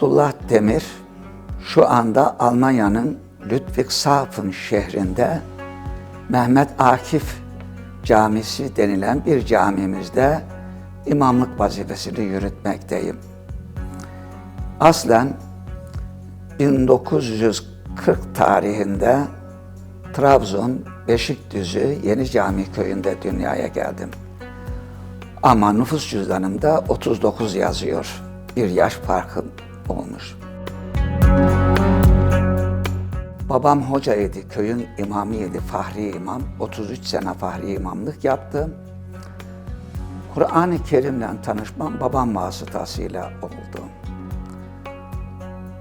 Abdullah Demir şu anda Almanya'nın Ludwigshafen şehrinde Mehmet Akif Camisi denilen bir camimizde imamlık vazifesini yürütmekteyim. Aslen 1940 tarihinde Trabzon Beşikdüzü Yeni Cami köyünde dünyaya geldim. Ama nüfus cüzdanımda 39 yazıyor. Bir yaş farkım olmuş. Babam hocaydı, köyün imamıydı, Fahri İmam. 33 sene Fahri İmamlık yaptım. Kur'an-ı Kerim'le tanışmam babam vasıtasıyla oldu.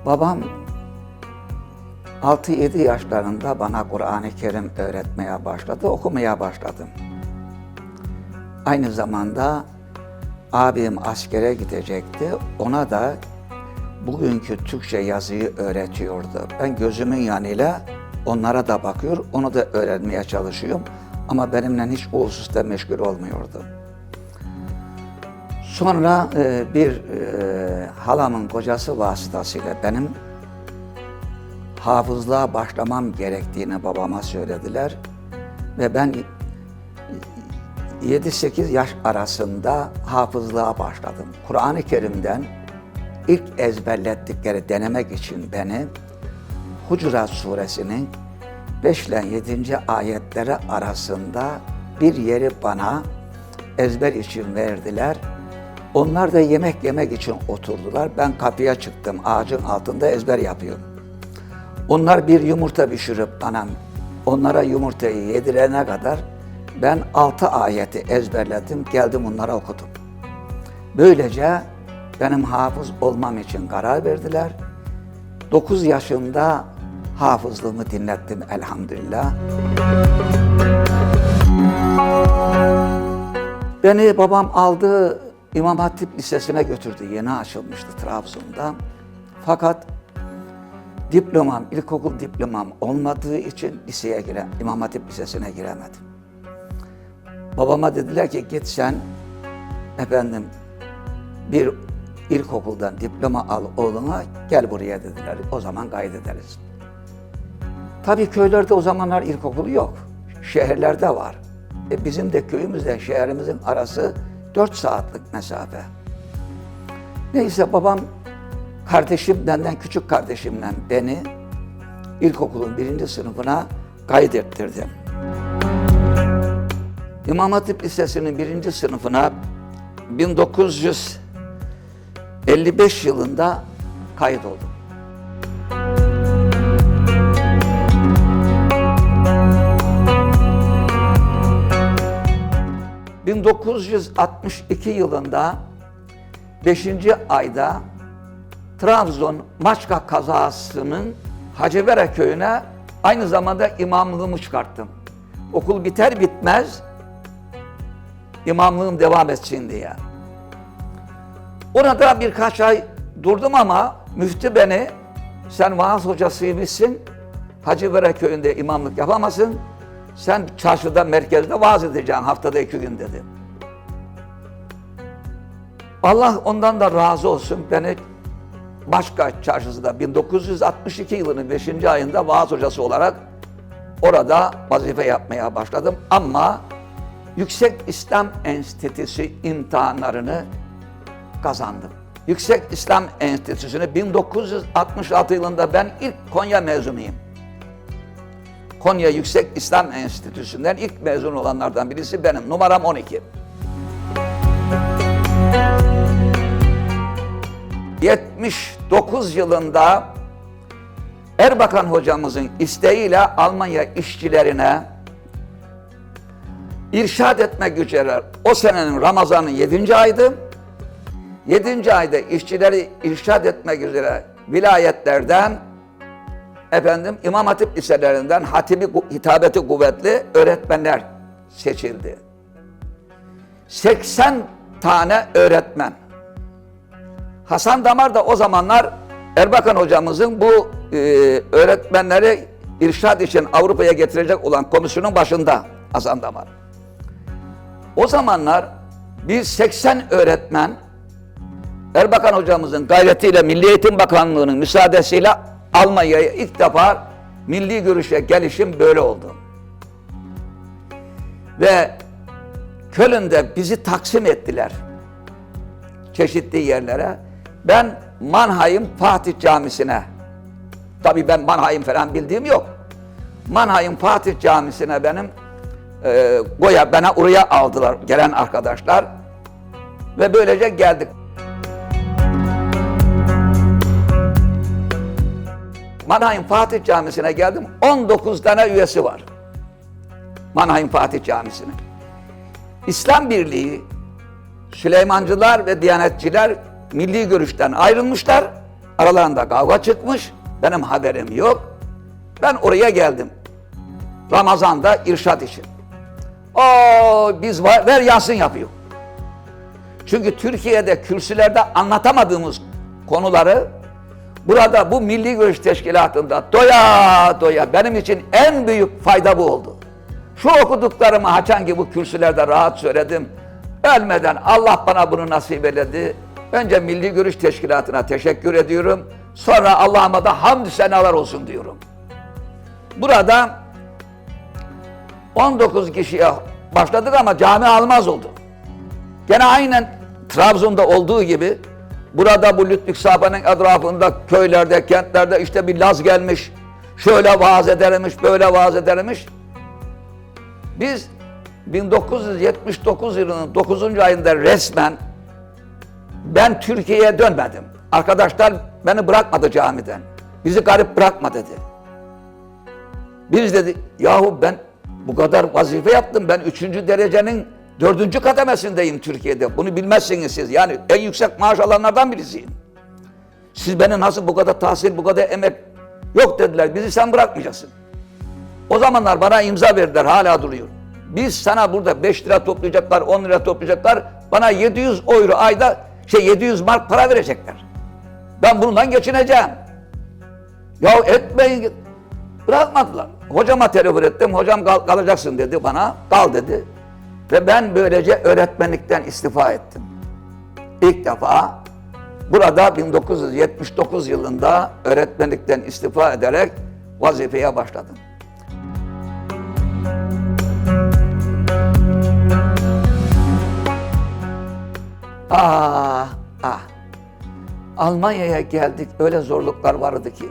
Babam 6-7 yaşlarında bana Kur'an-ı Kerim öğretmeye başladı, okumaya başladım. Aynı zamanda abim askere gidecekti. Ona da bugünkü Türkçe yazıyı öğretiyordu. Ben gözümün yanıyla onlara da bakıyor, onu da öğrenmeye çalışıyorum. Ama benimle hiç o hususta meşgul olmuyordu. Sonra e, bir e, halamın kocası vasıtasıyla benim hafızlığa başlamam gerektiğini babama söylediler. Ve ben 7-8 yaş arasında hafızlığa başladım. Kur'an-ı Kerim'den ilk ezberlettikleri denemek için beni Hucurat suresinin 5 ile 7. ayetleri arasında bir yeri bana ezber için verdiler. Onlar da yemek yemek için oturdular. Ben kapıya çıktım. Ağacın altında ezber yapıyorum. Onlar bir yumurta pişirip anam onlara yumurtayı yedirene kadar ben altı ayeti ezberledim, geldim onlara okudum. Böylece benim hafız olmam için karar verdiler. 9 yaşında hafızlığımı dinlettim elhamdülillah. Beni babam aldı İmam Hatip Lisesi'ne götürdü. Yeni açılmıştı Trabzon'da. Fakat diplomam, ilkokul diplomam olmadığı için liseye gire, İmam Hatip Lisesi'ne giremedim. Babama dediler ki git sen efendim bir ilkokuldan diploma al oğluna gel buraya dediler. O zaman kaydederiz. Tabii köylerde o zamanlar ilkokulu yok. Şehirlerde var. E bizim de köyümüzle şehrimizin arası 4 saatlik mesafe. Neyse babam kardeşim, benden küçük kardeşimle beni ilkokulun birinci sınıfına kaydettirdi. İmam Hatip Lisesi'nin birinci sınıfına 1955 yılında kayıt oldum. ...1962 yılında 5. ayda Trabzon Maçka kazasının Hacevere köyüne aynı zamanda imamlığımı çıkarttım. Okul biter bitmez imamlığım devam etsin diye. Orada birkaç ay durdum ama müftü beni sen vaaz hocasıymışsın, Hacı köyünde imamlık yapamazsın, sen çarşıda, merkezde vaaz edeceksin haftada iki gün dedi. Allah ondan da razı olsun beni Başka çarşısında 1962 yılının 5. ayında vaaz hocası olarak orada vazife yapmaya başladım. Ama Yüksek İslam Enstitüsü imtihanlarını kazandım. Yüksek İslam Enstitüsü'nü 1966 yılında ben ilk Konya mezunuyum. Konya Yüksek İslam Enstitüsü'nden ilk mezun olanlardan birisi benim. Numaram 12. 79 yılında Erbakan hocamızın isteğiyle Almanya işçilerine irşad etmek üzere o senenin Ramazan'ın 7. aydı. 7. ayda işçileri irşad etmek üzere vilayetlerden efendim İmam Hatip liselerinden hatibi hitabeti kuvvetli öğretmenler seçildi. 80 tane öğretmen Hasan Damar da o zamanlar Erbakan hocamızın bu e, öğretmenleri irşad için Avrupa'ya getirecek olan komisyonun başında Hasan Damar. O zamanlar biz 80 öğretmen Erbakan hocamızın gayretiyle Milli Eğitim Bakanlığı'nın müsaadesiyle Almanya'ya ilk defa milli görüşe gelişim böyle oldu. Ve Köln'de bizi taksim ettiler çeşitli yerlere. Ben Mannheim Fatih Camisi'ne, tabii ben Mannheim falan bildiğim yok. Mannheim Fatih Camisi'ne benim e, Goya, bana oraya aldılar gelen arkadaşlar. Ve böylece geldik. Mannheim Fatih Camisi'ne geldim. 19 tane üyesi var. Mannheim Fatih Camisi'ne. İslam Birliği, Süleymancılar ve Diyanetçiler milli görüşten ayrılmışlar. Aralarında kavga çıkmış. Benim haberim yok. Ben oraya geldim. Ramazan'da irşat için. O biz var, ver yansın yapıyor. Çünkü Türkiye'de kürsülerde anlatamadığımız konuları burada bu Milli Görüş Teşkilatı'nda doya doya benim için en büyük fayda bu oldu. Şu okuduklarımı haçan gibi kürsülerde rahat söyledim. Ölmeden Allah bana bunu nasip eyledi. Önce Milli Görüş Teşkilatı'na teşekkür ediyorum. Sonra Allah'ıma da hamdü senalar olsun diyorum. Burada 19 kişiye başladık ama cami almaz oldu. Gene aynen Trabzon'da olduğu gibi burada bu Lütfük Sahabe'nin etrafında köylerde, kentlerde işte bir Laz gelmiş. Şöyle vaaz edermiş, böyle vaaz edermiş. Biz 1979 yılının 9. ayında resmen ben Türkiye'ye dönmedim. Arkadaşlar beni bırakmadı camiden. Bizi garip bırakma dedi. Biz dedi yahu ben bu kadar vazife yaptım. Ben üçüncü derecenin dördüncü kademesindeyim Türkiye'de. Bunu bilmezsiniz siz. Yani en yüksek maaş alanlardan birisiyim. Siz beni nasıl bu kadar tahsil, bu kadar emek yok dediler. Bizi sen bırakmayacaksın. O zamanlar bana imza verdiler. Hala duruyor. Biz sana burada 5 lira toplayacaklar, 10 lira toplayacaklar. Bana 700 euro ayda şey 700 mark para verecekler. Ben bundan geçineceğim. Ya etmeyin. Bırakmadılar. Hocama telefon ettim. Hocam kal- kalacaksın dedi bana. Kal dedi. Ve ben böylece öğretmenlikten istifa ettim. İlk defa burada 1979 yılında öğretmenlikten istifa ederek vazifeye başladım. Ah, ah. Almanya'ya geldik. Öyle zorluklar vardı ki.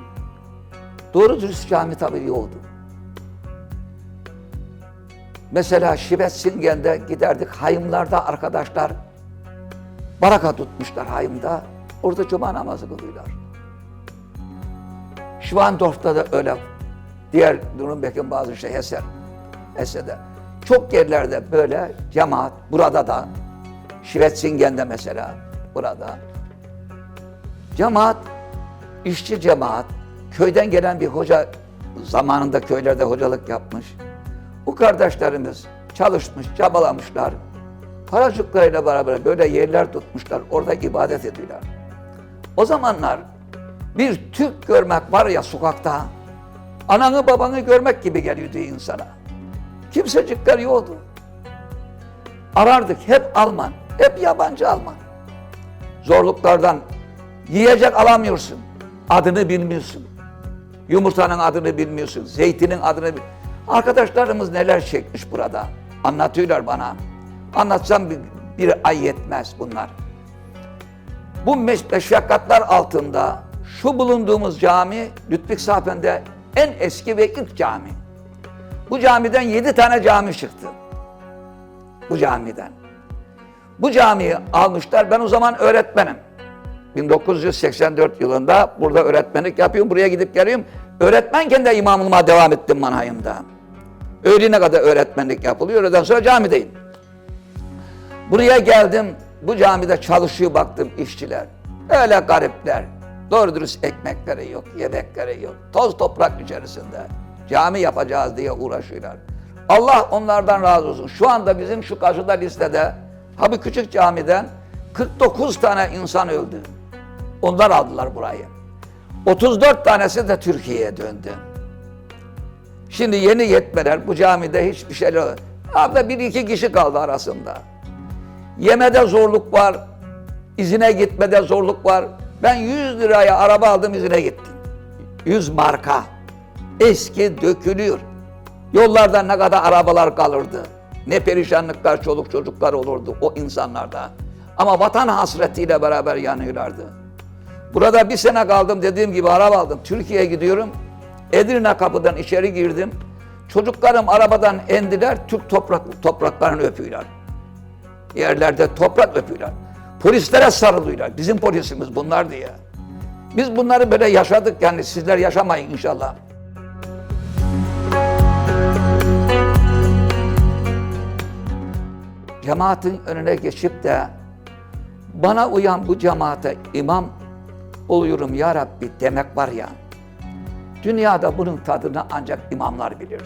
Doğru dürüst cami tabii yoktu. Mesela Şibetsingen'de giderdik. Hayımlarda arkadaşlar baraka tutmuşlar hayımda. Orada cuma namazı kılıyorlar. Schwandorf'ta da öyle. Diğer Nürnberg'in bazı şey Hessen, Hesse'de. Çok yerlerde böyle cemaat, burada da, Şivetsingen'de mesela, burada. Cemaat, işçi cemaat, köyden gelen bir hoca, zamanında köylerde hocalık yapmış. Bu kardeşlerimiz çalışmış, çabalamışlar. Paracıklarıyla beraber böyle yerler tutmuşlar, orada ibadet ediyorlar. O zamanlar bir Türk görmek var ya sokakta, ananı babanı görmek gibi geliyordu insana. Kimsecikler yoktu. Arardık hep Alman, hep yabancı Alman. Zorluklardan yiyecek alamıyorsun, adını bilmiyorsun. Yumurtanın adını bilmiyorsun, zeytinin adını bil. Arkadaşlarımız neler çekmiş burada. Anlatıyorlar bana. Anlatsam bir, bir ay yetmez bunlar. Bu meş- meşakkatler altında şu bulunduğumuz cami Lütfik Safen'de en eski ve ilk cami. Bu camiden yedi tane cami çıktı. Bu camiden. Bu camiyi almışlar. Ben o zaman öğretmenim. 1984 yılında burada öğretmenlik yapıyorum. Buraya gidip geliyorum. Öğretmenken de imamlığıma devam ettim Mannheim'da. Öğlene kadar öğretmenlik yapılıyor. Öğleden sonra camideyim. Buraya geldim. Bu camide çalışıyor baktım işçiler. Öyle garipler. Doğru dürüst ekmekleri yok, yemekleri yok. Toz toprak içerisinde. Cami yapacağız diye uğraşıyorlar. Allah onlardan razı olsun. Şu anda bizim şu karşıda listede ha bu küçük camiden 49 tane insan öldü. Onlar aldılar burayı. 34 tanesi de Türkiye'ye döndü. Şimdi yeni yetmeler bu camide hiçbir şey yok. Hatta bir iki kişi kaldı arasında. Yemede zorluk var. İzine gitmede zorluk var. Ben 100 liraya araba aldım izine gittim. 100 marka. Eski dökülüyor. Yollarda ne kadar arabalar kalırdı. Ne perişanlıklar, çoluk çocuklar olurdu o insanlarda. Ama vatan hasretiyle beraber yanıyorlardı. Burada bir sene kaldım dediğim gibi araba aldım. Türkiye'ye gidiyorum. Edirne kapıdan içeri girdim. Çocuklarım arabadan indiler. Türk toprak, topraklarını öpüyorlar. Yerlerde toprak öpüyorlar. Polislere sarılıyorlar. Bizim polisimiz bunlar diye. Biz bunları böyle yaşadık yani sizler yaşamayın inşallah. Cemaatin önüne geçip de bana uyan bu cemaate imam oluyorum ya Rabbi demek var ya. Dünyada bunun tadını ancak imamlar bilir.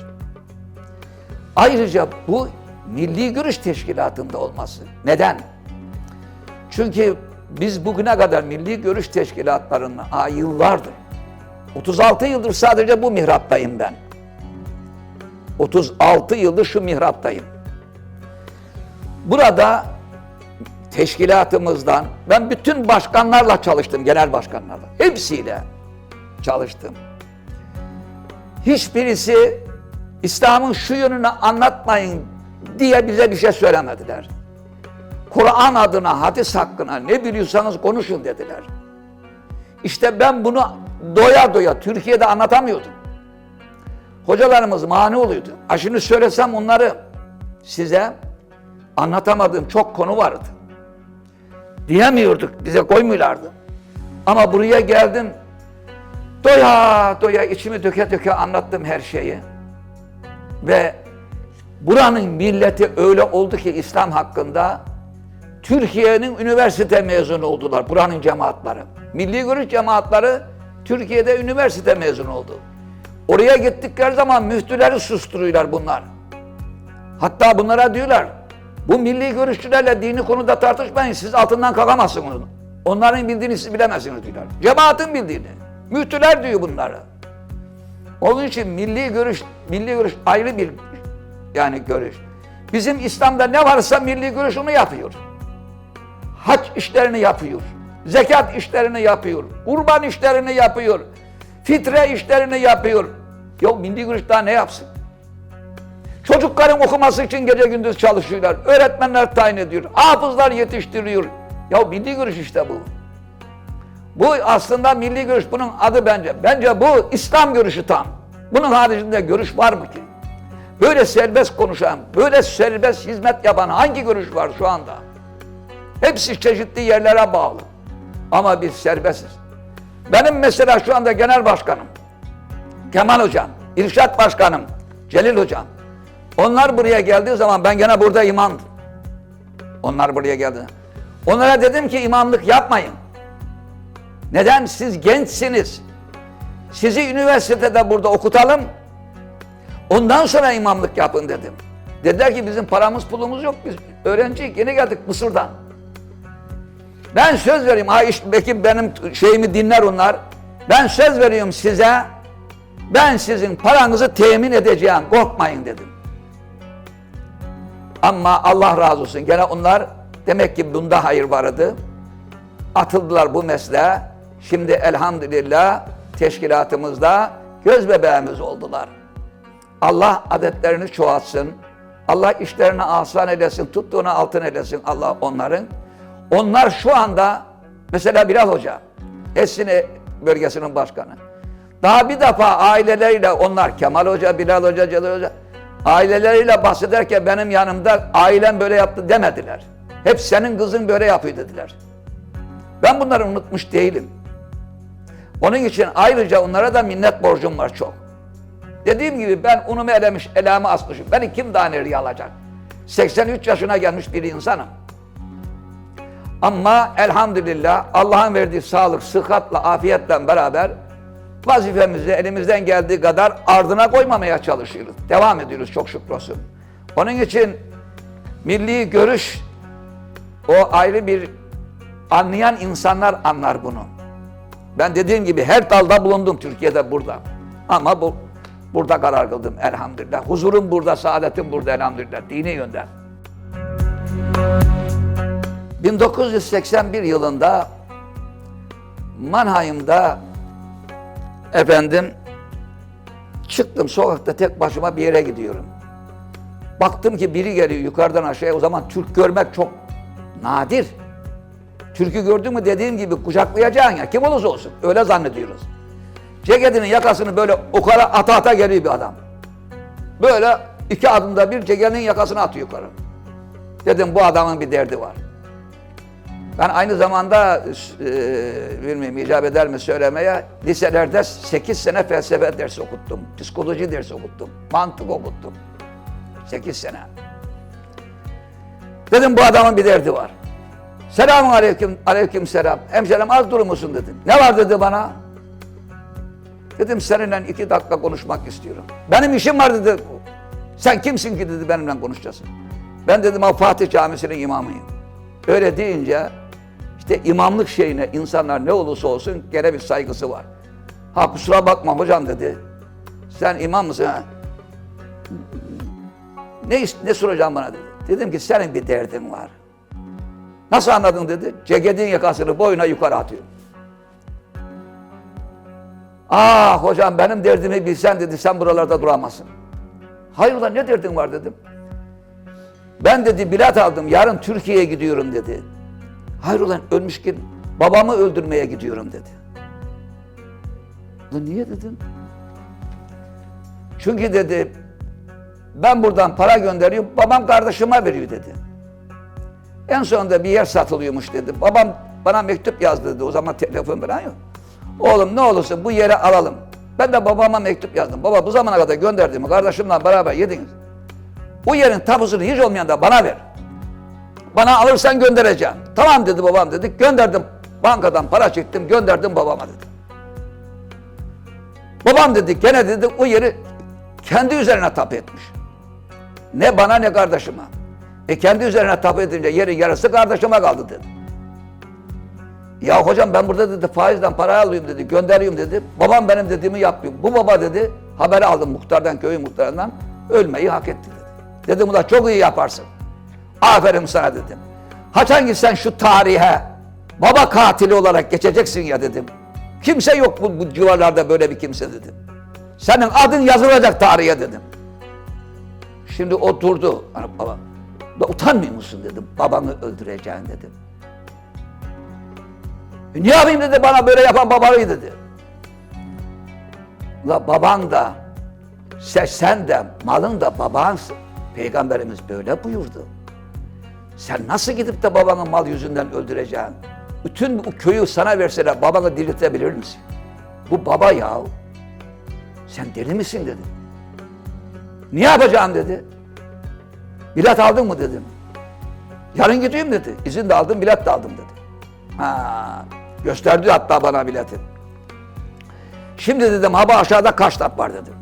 Ayrıca bu Milli Görüş Teşkilatı'nda olması. Neden? Çünkü biz bugüne kadar Milli Görüş Teşkilatlarının aa, yıllardır, 36 yıldır sadece bu mihraptayım ben. 36 yıldır şu mihraptayım. Burada teşkilatımızdan ben bütün başkanlarla çalıştım, genel başkanlarla. Hepsiyle çalıştım. Hiçbirisi İslam'ın şu yönünü anlatmayın diye bize bir şey söylemediler. Kur'an adına, hadis hakkına ne biliyorsanız konuşun dediler. İşte ben bunu doya doya Türkiye'de anlatamıyordum. Hocalarımız mani oluyordu. Ha söylesem onları size anlatamadığım çok konu vardı. Diyemiyorduk, bize koymuyorlardı. Ama buraya geldim, doya doya içimi döke döke anlattım her şeyi. Ve buranın milleti öyle oldu ki İslam hakkında Türkiye'nin üniversite mezunu oldular buranın cemaatleri. Milli görüş cemaatleri Türkiye'de üniversite mezunu oldu. Oraya gittikleri zaman müftüleri susturuyorlar bunlar. Hatta bunlara diyorlar, bu milli görüşçülerle dini konuda tartışmayın, siz altından kalkamazsınız. Onların bildiğini siz bilemezsiniz diyorlar. Cemaatin bildiğini. Müftüler diyor bunları. Onun için milli görüş, milli görüş ayrı bir yani görüş. Bizim İslam'da ne varsa milli görüş onu yapıyor. Hac işlerini yapıyor. Zekat işlerini yapıyor. Kurban işlerini yapıyor. Fitre işlerini yapıyor. Yok milli görüş daha ne yapsın? Çocukların okuması için gece gündüz çalışıyorlar. Öğretmenler tayin ediyor. Hafızlar yetiştiriyor. Ya milli görüş işte bu. Bu aslında milli görüş bunun adı bence. Bence bu İslam görüşü tam. Bunun haricinde görüş var mı ki? Böyle serbest konuşan, böyle serbest hizmet yapan hangi görüş var şu anda? Hepsi çeşitli yerlere bağlı. Ama biz serbestiz. Benim mesela şu anda genel başkanım, Kemal Hocam, İrşat Başkanım, Celil Hocam. Onlar buraya geldiği zaman ben gene burada imamdım. Onlar buraya geldi. Onlara dedim ki imamlık yapmayın. Neden? Siz gençsiniz. Sizi üniversitede burada okutalım. Ondan sonra imamlık yapın dedim. Dediler ki bizim paramız pulumuz yok. Biz öğrenci yeni geldik Mısır'dan. Ben söz vereyim. İşte belki benim şeyimi dinler onlar. Ben söz veriyorum size. Ben sizin paranızı temin edeceğim. Korkmayın dedim. Ama Allah razı olsun. Gene onlar demek ki bunda hayır vardı. Atıldılar bu mesleğe. Şimdi elhamdülillah teşkilatımızda göz bebeğimiz oldular. Allah adetlerini çoğaltsın. Allah işlerini asan eylesin, tuttuğunu altın eylesin Allah onların. Onlar şu anda mesela Bilal Hoca, Essine bölgesinin başkanı. Daha bir defa aileleriyle onlar Kemal Hoca, Bilal Hoca, Celal Hoca aileleriyle bahsederken benim yanımda ailem böyle yaptı demediler. Hep senin kızın böyle yapıyor dediler. Ben bunları unutmuş değilim. Onun için ayrıca onlara da minnet borcum var çok. Dediğim gibi ben unumu elemiş, elame asmışım. Beni kim daha nereye alacak? 83 yaşına gelmiş bir insanım. Ama elhamdülillah Allah'ın verdiği sağlık, sıhhatla, afiyetle beraber vazifemizi elimizden geldiği kadar ardına koymamaya çalışıyoruz. Devam ediyoruz çok şükür olsun. Onun için milli görüş o ayrı bir anlayan insanlar anlar bunu. Ben dediğim gibi her dalda bulundum Türkiye'de burada. Ama bu burada karar kıldım elhamdülillah. Huzurum burada, saadetim burada elhamdülillah. Dini yönden. 1981 yılında Mannheim'da efendim çıktım sokakta tek başıma bir yere gidiyorum. Baktım ki biri geliyor yukarıdan aşağıya. O zaman Türk görmek çok nadir. Türk'ü gördün mü dediğim gibi kucaklayacaksın ya. Kim olursa olsun. Öyle zannediyoruz. Ceketinin yakasını böyle okara ata ata geliyor bir adam. Böyle iki adımda bir ceketinin yakasını atıyor yukarı. Dedim bu adamın bir derdi var. Ben aynı zamanda e, bilmiyorum icap eder mi söylemeye liselerde 8 sene felsefe dersi okuttum. Psikoloji dersi okuttum. Mantık okuttum. 8 sene. Dedim bu adamın bir derdi var. Selamun aleyküm, aleyküm selam. Hemşerim az durur musun dedim. Ne var dedi bana. Dedim seninle iki dakika konuşmak istiyorum. Benim işim var dedi. Sen kimsin ki dedi benimle konuşacaksın. Ben dedim Fatih Camisi'nin imamıyım. Öyle deyince işte imamlık şeyine insanlar ne olursa olsun gene bir saygısı var. Ha kusura bakma hocam dedi. Sen imam mısın? Ha? Ne, ne soracağım bana dedi. Dedim ki senin bir derdin var. Nasıl anladın dedi. Ceketin yakasını boyuna yukarı atıyor. Ah hocam benim derdimi bilsen dedi sen buralarda duramazsın. Hayır ulan ne derdin var dedim. Ben dedi bilet aldım yarın Türkiye'ye gidiyorum dedi. Hayır ulan ölmüşken babamı öldürmeye gidiyorum dedi. Ulan niye dedim. Çünkü dedi ben buradan para gönderiyorum babam kardeşime veriyor dedi. En sonunda bir yer satılıyormuş dedi. Babam bana mektup yazdı dedi. O zaman telefon falan yok. Oğlum ne olursa bu yere alalım. Ben de babama mektup yazdım. Baba bu zamana kadar gönderdiğimi kardeşimle beraber yediniz. Bu yerin tapusunu hiç olmayan da bana ver. Bana alırsan göndereceğim. Tamam dedi babam dedi. Gönderdim. Bankadan para çektim gönderdim babama dedi. Babam dedi gene dedi o yeri kendi üzerine tapu etmiş. Ne bana ne kardeşime. E kendi üzerine tapu edince yerin yarısı kardeşime kaldı dedi. Ya hocam ben burada dedi faizden para alıyorum dedi, gönderiyorum dedi. Babam benim dediğimi yapmıyor. Bu baba dedi, haberi aldım muhtardan, köyün muhtarından. Ölmeyi hak etti dedi. Dedim ulan çok iyi yaparsın. Aferin sana dedim. Haçan sen şu tarihe baba katili olarak geçeceksin ya dedim. Kimse yok bu, bu civarlarda böyle bir kimse dedim. Senin adın yazılacak tarihe dedim. Şimdi o durdu. Hani baba, "Da utanmıyor musun dedim. Babanı öldüreceğin dedim. E ne yapayım dedi bana böyle yapan babayı dedi. La baban da sen, de malın da babansın. Peygamberimiz böyle buyurdu. Sen nasıl gidip de babanı mal yüzünden öldüreceksin? Bütün bu köyü sana verseler babanı diriltebilir misin? Bu baba ya. Sen deli misin dedi. Ne yapacağım dedi. Bilet aldın mı dedim. Yarın gideyim dedi. İzin de aldım, bilet de aldım dedi. Ha, gösterdi hatta bana bileti. Şimdi dedim hava aşağıda kaç tap var dedim.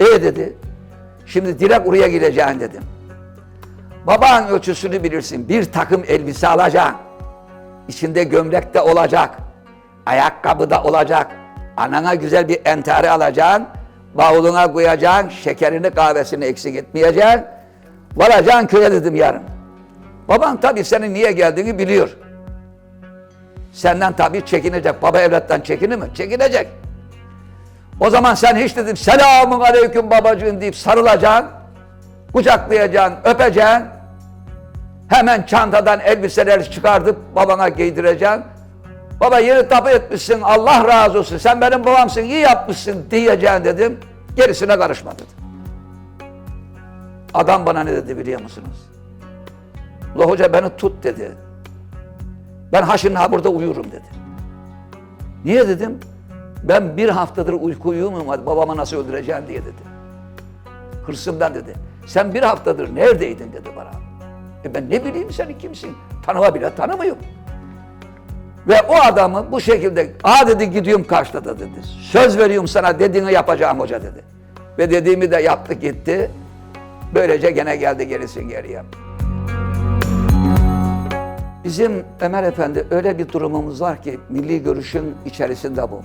E dedi. Şimdi direkt oraya gideceksin dedim. Babanın ölçüsünü bilirsin. Bir takım elbise alacaksın. İçinde gömlek de olacak. Ayakkabı da olacak. Anana güzel bir entari alacaksın. Bavuluna koyacaksın. Şekerini kahvesini eksik etmeyeceksin. Varacaksın köye dedim yarın. Baban tabii senin niye geldiğini biliyor. Senden tabii çekinecek. Baba evlattan çekinir mi? Çekinecek. O zaman sen hiç dedim selamun aleyküm babacığım deyip sarılacaksın. Kucaklayacaksın, öpeceksin. Hemen çantadan elbiseleri çıkartıp babana giydireceksin. Baba yeri tapu etmişsin, Allah razı olsun. Sen benim babamsın, iyi yapmışsın diyeceksin dedim. Gerisine karışma dedim. Adam bana ne dedi biliyor musunuz? Ula hoca beni tut dedi. Ben haşin ha burada uyurum dedi. Niye dedim? Ben bir haftadır uyku uyumuyorum babama nasıl öldüreceğim diye dedi. Hırsımdan dedi. Sen bir haftadır neredeydin dedi bana. E ben ne bileyim sen kimsin? Tanıma bile tanımıyorum. Ve o adamı bu şekilde, aa dedi gidiyorum karşıda dedi. Söz veriyorum sana dediğini yapacağım hoca dedi. Ve dediğimi de yaptı gitti. Böylece gene geldi gerisin geriye. Bizim Ömer Efendi öyle bir durumumuz var ki milli görüşün içerisinde bu.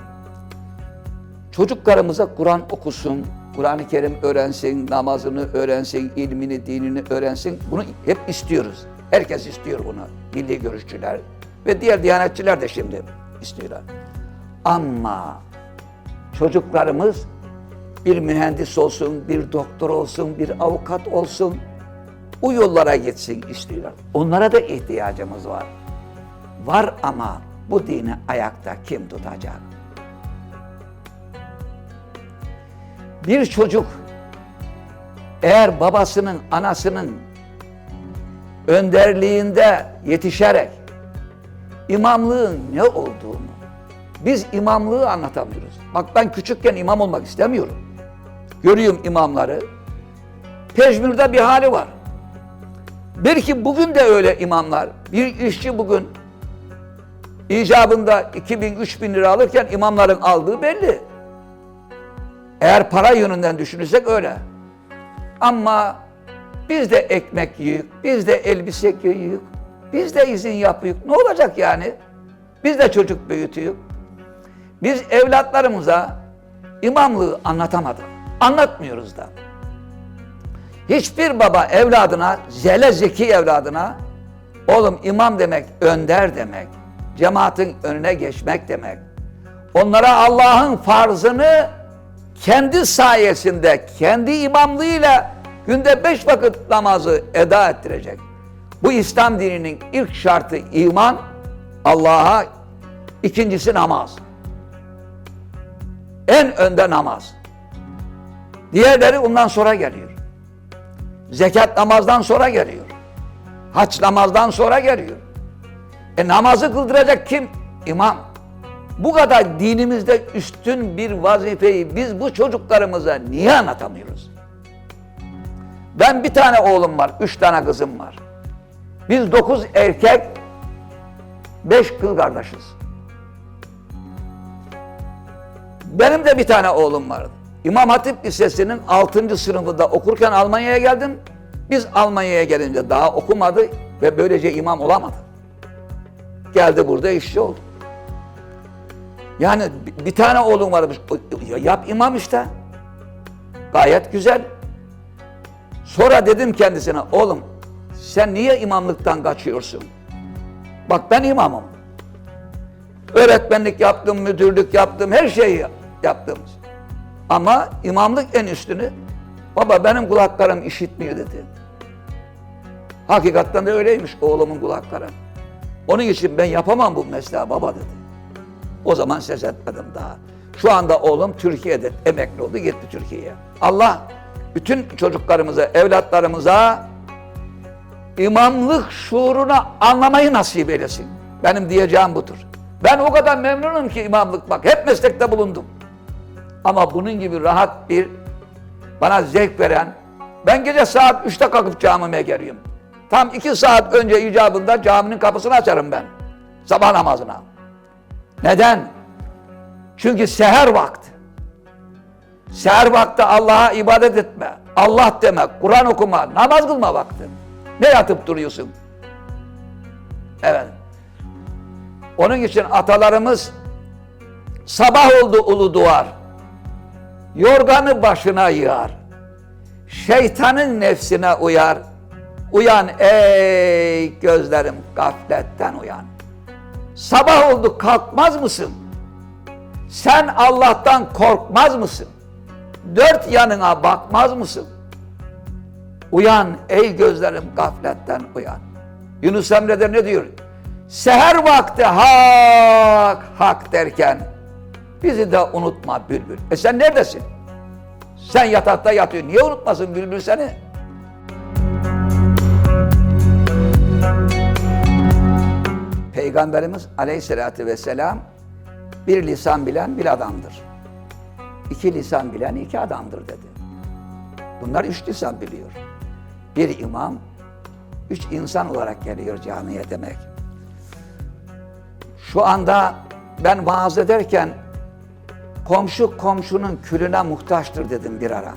Çocuklarımıza Kur'an okusun, Kur'an-ı Kerim öğrensin, namazını öğrensin, ilmini, dinini öğrensin. Bunu hep istiyoruz. Herkes istiyor bunu. Milli görüşçüler ve diğer diyanetçiler de şimdi istiyorlar. Ama çocuklarımız bir mühendis olsun, bir doktor olsun, bir avukat olsun, bu yollara gitsin istiyorlar. Onlara da ihtiyacımız var. Var ama bu dini ayakta kim tutacak? Bir çocuk eğer babasının, anasının önderliğinde yetişerek imamlığın ne olduğunu biz imamlığı anlatamıyoruz. Bak ben küçükken imam olmak istemiyorum. Görüyorum imamları. Pejmürde bir hali var. Belki bugün de öyle imamlar. Bir işçi bugün icabında 2000 3000 lira alırken imamların aldığı belli. Eğer para yönünden düşünürsek öyle. Ama biz de ekmek yiyik, biz de elbise giyiyoruz, biz de izin yapıyoruz. Ne olacak yani? Biz de çocuk büyütüyoruz. Biz evlatlarımıza imamlığı anlatamadık. Anlatmıyoruz da. Hiçbir baba evladına, zele zeki evladına, oğlum imam demek, önder demek, cemaatin önüne geçmek demek. Onlara Allah'ın farzını kendi sayesinde, kendi imamlığıyla günde beş vakit namazı eda ettirecek. Bu İslam dininin ilk şartı iman, Allah'a, ikincisi namaz. En önde namaz. Diğerleri ondan sonra geliyor. Zekat namazdan sonra geliyor. Haç namazdan sonra geliyor. E namazı kıldıracak kim? İmam. Bu kadar dinimizde üstün bir vazifeyi biz bu çocuklarımıza niye anlatamıyoruz? Ben bir tane oğlum var, üç tane kızım var. Biz dokuz erkek, beş kız kardeşiz. Benim de bir tane oğlum vardı. İmam Hatip Lisesi'nin 6. sınıfında okurken Almanya'ya geldim. Biz Almanya'ya gelince daha okumadı ve böylece imam olamadı. Geldi burada işçi oldu. Yani bi- bir tane oğlum varmış. Yap imam işte. Gayet güzel. Sonra dedim kendisine oğlum sen niye imamlıktan kaçıyorsun? Bak ben imamım. Öğretmenlik yaptım, müdürlük yaptım, her şeyi yaptım. Ama imamlık en üstünü. Baba benim kulaklarım işitmiyor dedi. Hakikaten de öyleymiş oğlumun kulakları. Onun için ben yapamam bu mesleği baba dedi. O zaman ses etmedim daha. Şu anda oğlum Türkiye'de emekli oldu gitti Türkiye'ye. Allah bütün çocuklarımıza, evlatlarımıza imamlık şuurunu anlamayı nasip eylesin. Benim diyeceğim budur. Ben o kadar memnunum ki imamlık bak hep meslekte bulundum. Ama bunun gibi rahat bir bana zevk veren ben gece saat 3'te kalkıp camime geliyorum. Tam 2 saat önce icabında caminin kapısını açarım ben. Sabah namazına. Neden? Çünkü seher vakti. Seher vakti Allah'a ibadet etme, Allah demek, Kur'an okuma, namaz kılma vakti. Ne yatıp duruyorsun? Evet. Onun için atalarımız sabah oldu ulu duvar. Yorganı başına yığar. Şeytanın nefsine uyar. Uyan ey gözlerim gafletten uyan. Sabah oldu kalkmaz mısın? Sen Allah'tan korkmaz mısın? Dört yanına bakmaz mısın? Uyan ey gözlerim gafletten uyan. Yunus Emre'de ne diyor? Seher vakti hak hak derken bizi de unutma bülbül. E sen neredesin? Sen yatakta yatıyorsun. Niye unutmasın bülbül seni? Peygamberimiz aleyhissalatü vesselam bir lisan bilen bir adamdır. İki lisan bilen iki adamdır dedi. Bunlar üç lisan biliyor. Bir imam, üç insan olarak geliyor camiye demek. Şu anda ben vaaz ederken komşu komşunun külüne muhtaçtır dedim bir ara.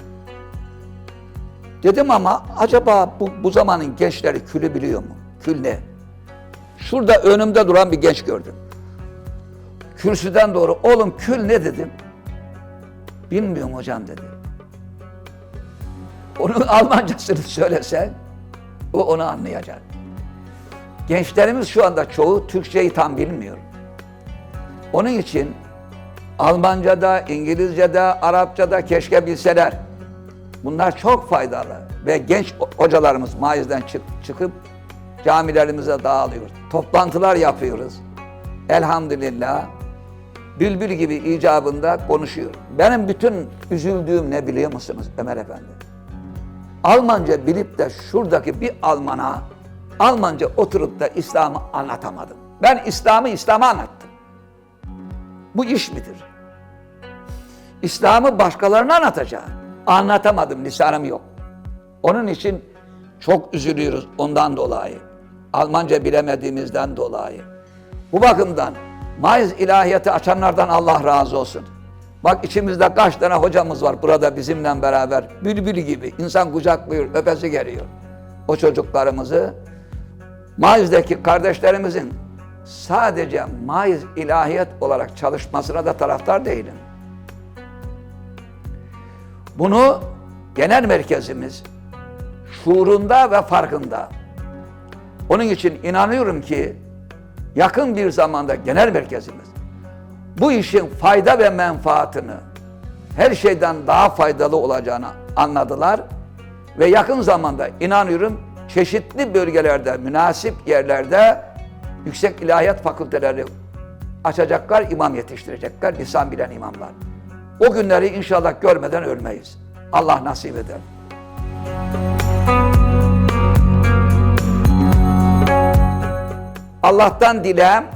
Dedim ama acaba bu, bu zamanın gençleri külü biliyor mu? Kül ne? Şurada önümde duran bir genç gördüm. Kürsüden doğru oğlum kül ne dedim. Bilmiyorum hocam dedi. Onun Almancasını söylesen o onu anlayacak. Gençlerimiz şu anda çoğu Türkçeyi tam bilmiyor. Onun için Almanca'da, İngilizce'de, Arapça'da keşke bilseler. Bunlar çok faydalı ve genç hocalarımız maizden çık, çıkıp camilerimize dağılıyor. Toplantılar yapıyoruz. Elhamdülillah bülbül gibi icabında konuşuyor. Benim bütün üzüldüğüm ne biliyor musunuz Ömer Efendi? Almanca bilip de şuradaki bir Alman'a Almanca oturup da İslam'ı anlatamadım. Ben İslam'ı İslam'a anlattım. Bu iş midir? İslam'ı başkalarına anlatacağım. Anlatamadım, lisanım yok. Onun için çok üzülüyoruz ondan dolayı. Almanca bilemediğimizden dolayı. Bu bakımdan maiz ilahiyatı açanlardan Allah razı olsun. Bak içimizde kaç tane hocamız var burada bizimle beraber. Bülbül gibi insan kucaklıyor, öpesi geliyor. O çocuklarımızı maizdeki kardeşlerimizin sadece maiz ilahiyat olarak çalışmasına da taraftar değilim. Bunu genel merkezimiz şuurunda ve farkında. Onun için inanıyorum ki yakın bir zamanda genel merkezimiz bu işin fayda ve menfaatını her şeyden daha faydalı olacağını anladılar ve yakın zamanda inanıyorum çeşitli bölgelerde, münasip yerlerde yüksek ilahiyat fakülteleri açacaklar, imam yetiştirecekler, lisan bilen imamlar. O günleri inşallah görmeden ölmeyiz. Allah nasip eder. Allah'tan dilem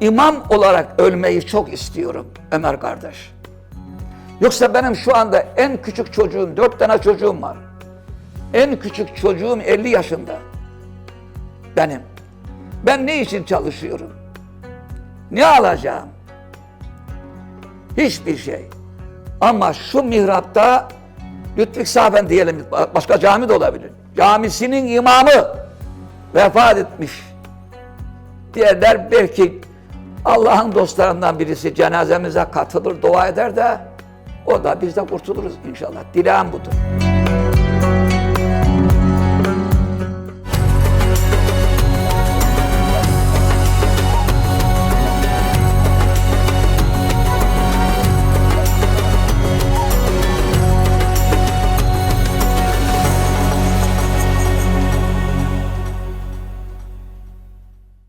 imam olarak ölmeyi çok istiyorum Ömer kardeş. Yoksa benim şu anda en küçük çocuğum, dört tane çocuğum var. En küçük çocuğum 50 yaşında. Benim. Ben ne için çalışıyorum? Ne alacağım? Hiçbir şey. Ama şu mihrapta Lütfü Safen diyelim, başka cami de olabilir. Camisinin imamı vefat etmiş. Diğerler belki Allah'ın dostlarından birisi cenazemize katılır, dua eder de o da biz de kurtuluruz inşallah. Dileğim budur.